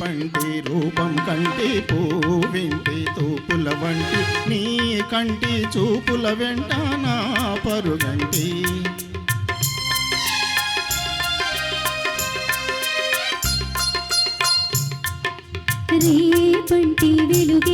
పంటి రూపం కంటి పూవింటి తూపుల వంటి నీ కంటి చూపుల వెంట నా పరుగంటి. రేపంటి వెలుగే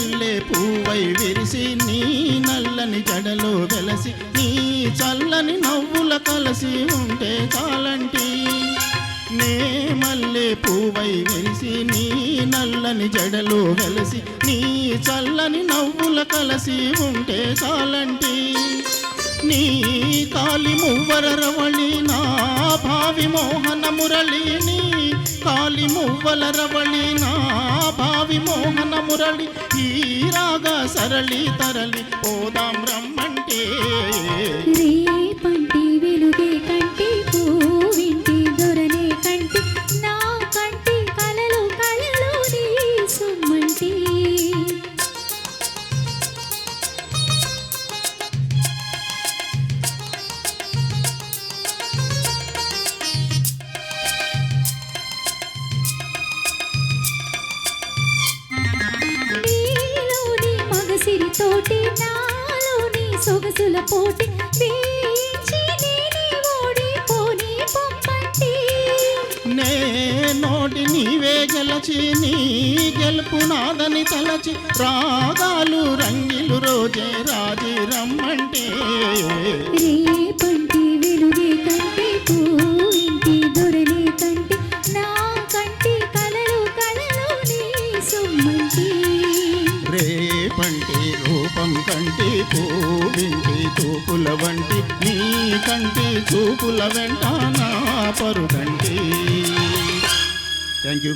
మల్లె పూవై విరిసి నీ నల్లని జడలో వెలసి నీ చల్లని నవ్వుల కలసి ఉంటే చాలంటి. నే మల్లె పూవై విరిసి నీ నల్లని జడలో వెలసి నీ చల్లని నవ్వుల కలసి ఉంటే చాలంటి. నీ కాలి మువ్వర రవళి నా భావి మోహన మురళి నీ కాలి మువ్వల రవళి నా భావి మోహన మురళి ఈ రాగ సరళి తరలి పోదాం రమ్మంటే. రేపం మగసిరితోటి నాలోని సొగసుల పోటీ. నే నోటి నీవే గెలచి నీ గెలుపు నాదని తలచి రాగాలు రంగిలు రోజే రాజీ రమ్మంటే. రేపంటి రూపం కంటి పూవింటి చూపుల వంటి నీ కంటి చూపుల వెంట నా పరుగంటి. Thank you